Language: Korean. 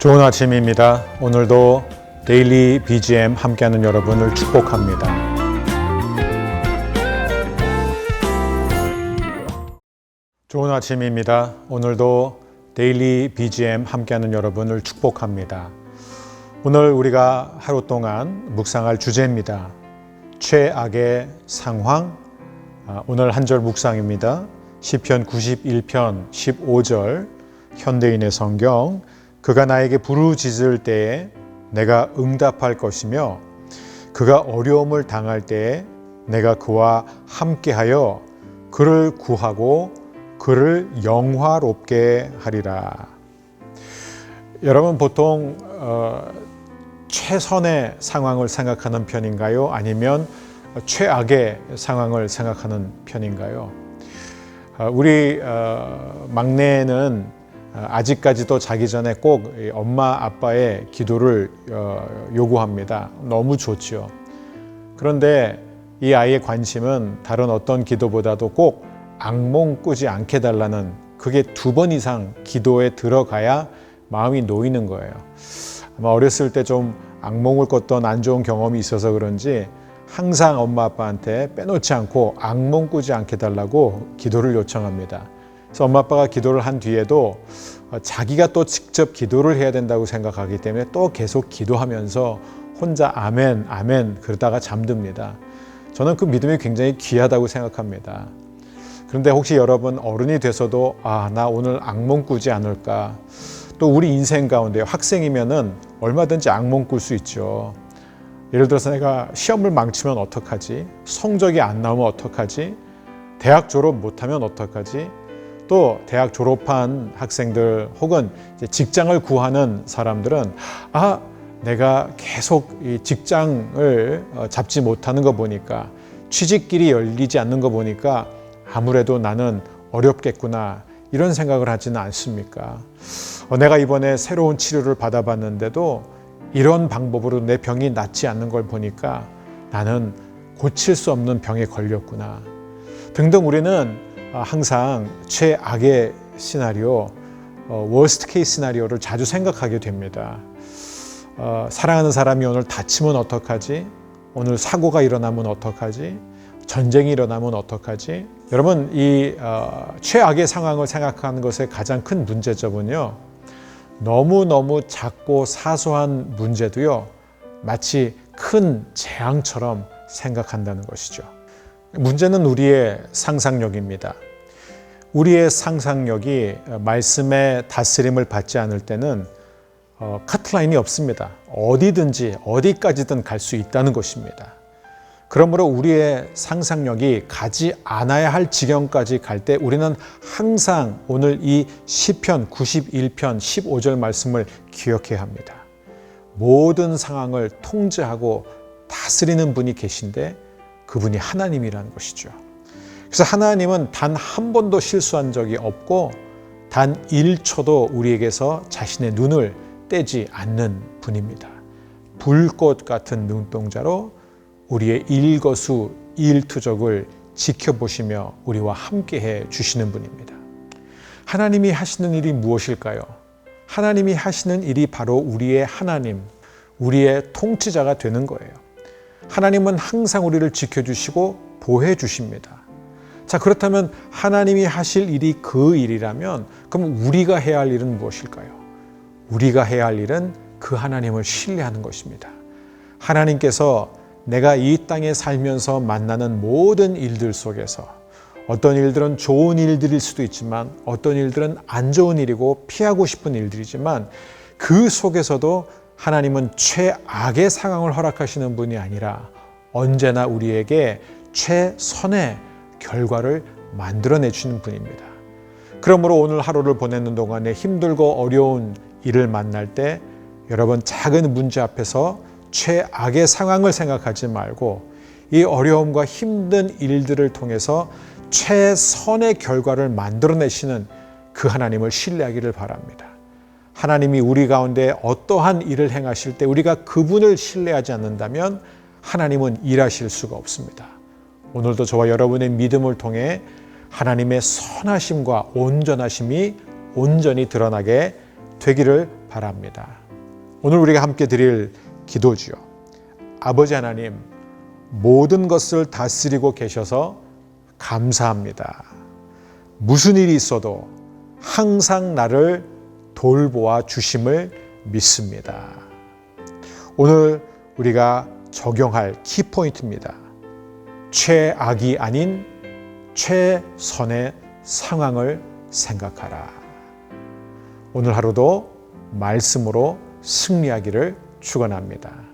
좋은 아침입니다. 오늘도 데일리 BGM 함께하는 여러분을 축복합니다. 좋은 아침입니다. 오늘도 데일리 BGM 함께하는 여러분을 축복합니다. 오늘 우리가 하루 동안 묵상할 주제입니다. 최악의 상황. 아, 오늘 한 절 묵상입니다. 시편 91편 15절 현대인의 성경 그가 나에게 부르짖을 때에 내가 응답할 것이며 그가 어려움을 당할 때에 내가 그와 함께하여 그를 구하고 그를 영화롭게 하리라. 여러분 보통 어, 최선의 상황을 생각하는 편인가요? 아니면 최악의 상황을 생각하는 편인가요? 어, 우리 어, 막내는 아직까지도 자기 전에 꼭 엄마 아빠의 기도를 어, 요구합니다. 너무 좋지요. 그런데 이 아이의 관심은 다른 어떤 기도보다도 꼭 악몽 꾸지 않게 달라는 그게 두 번 이상 기도에 들어가야 마음이 놓이는 거예요. 아마 어렸을 때 좀 악몽을 꿨던 안 좋은 경험이 있어서 그런지 항상 엄마 아빠한테 빼놓지 않고 악몽 꾸지 않게 달라고 기도를 요청합니다. 그래서 엄마 아빠가 기도를 한 뒤에도 자기가 또 직접 기도를 해야 된다고 생각하기 때문에 또 계속 기도하면서 혼자 아멘, 아멘 그러다가 잠듭니다. 저는 그 믿음이 굉장히 귀하다고 생각합니다. 그런데 혹시 여러분 어른이 돼서도 아, 나 오늘 악몽 꾸지 않을까? 또 우리 인생 가운데 학생이면은 얼마든지 악몽 꿀 수 있죠. 예를 들어서 내가 시험을 망치면 어떡하지? 성적이 안 나오면 어떡하지? 대학 졸업 못하면 어떡하지? 또 대학 졸업한 학생들 혹은 직장을 구하는 사람들은 아 내가 계속 이 직장을 어, 잡지 못하는 거 보니까 취직길이 열리지 않는 거 보니까 아무래도 나는 어렵겠구나 이런 생각을 하지는 않습니까? 어, 내가 이번에 새로운 치료를 받아봤는데도 이런 방법으로 내 병이 낫지 않는 걸 보니까 나는 고칠 수 없는 병에 걸렸구나 등등 우리는 어, 항상 최악의 시나리오, 워스트 케이스 시나리오를 자주 생각하게 됩니다. 어, 사랑하는 사람이 오늘 다치면 어떡하지? 오늘 사고가 일어나면 어떡하지? 전쟁이 일어나면 어떡하지? 여러분 이 어, 최악의 상황을 생각하는 것의 가장 큰 문제점은요. 너무너무 작고 사소한 문제도요. 마치 큰 재앙처럼 생각한다는 것이죠. 문제는 우리의 상상력입니다. 우리의 상상력이 말씀의 다스림을 받지 않을 때는 어, 카트라인이 없습니다. 어디든지 어디까지든 갈 수 있다는 것입니다. 그러므로 우리의 상상력이 가지 않아야 할 지경까지 갈 때 우리는 항상 오늘 이 시편 91편 15절 말씀을 기억해야 합니다. 모든 상황을 통제하고 다스리는 분이 계신데 그분이 하나님이라는 것이죠. 그래서 하나님은 단 한 번도 실수한 적이 없고 단 1초도 우리에게서 자신의 눈을 떼지 않는 분입니다. 불꽃 같은 눈동자로 우리의 일거수 일투족을 지켜보시며 우리와 함께해 주시는 분입니다. 하나님이 하시는 일이 무엇일까요? 하나님이 하시는 일이 바로 우리의 하나님, 우리의 통치자가 되는 거예요. 하나님은 항상 우리를 지켜주시고 보호해 주십니다. 자, 그렇다면 하나님이 하실 일이 그 일이라면 그럼 우리가 해야 할 일은 무엇일까요? 우리가 해야 할 일은 그 하나님을 신뢰하는 것입니다. 하나님께서 내가 이 땅에 살면서 만나는 모든 일들 속에서 어떤 일들은 좋은 일들일 수도 있지만 어떤 일들은 안 좋은 일이고 피하고 싶은 일들이지만 그 속에서도 하나님은 최악의 상황을 허락하시는 분이 아니라 언제나 우리에게 최선의 결과를 만들어내 주는 분입니다. 그러므로 오늘 하루를 보내는 동안에 힘들고 어려운 일을 만날 때 여러분 작은 문제 앞에서 최악의 상황을 생각하지 말고 이 어려움과 힘든 일들을 통해서 최선의 결과를 만들어내시는 그 하나님을 신뢰하기를 바랍니다. 하나님이 우리 가운데 어떠한 일을 행하실 때 우리가 그분을 신뢰하지 않는다면 하나님은 일하실 수가 없습니다. 오늘도 저와 여러분의 믿음을 통해 하나님의 선하심과 온전하심이 온전히 드러나게 되기를 바랍니다. 오늘 우리가 함께 드릴 기도지요. 아버지 하나님, 모든 것을 다스리고 계셔서 감사합니다. 무슨 일이 있어도 항상 나를 돌보아 주심을 믿습니다. 오늘 우리가 적용할 키포인트입니다. 최악이 아닌 최선의 상황을 생각하라. 오늘 하루도 말씀으로 승리하기를 축원합니다.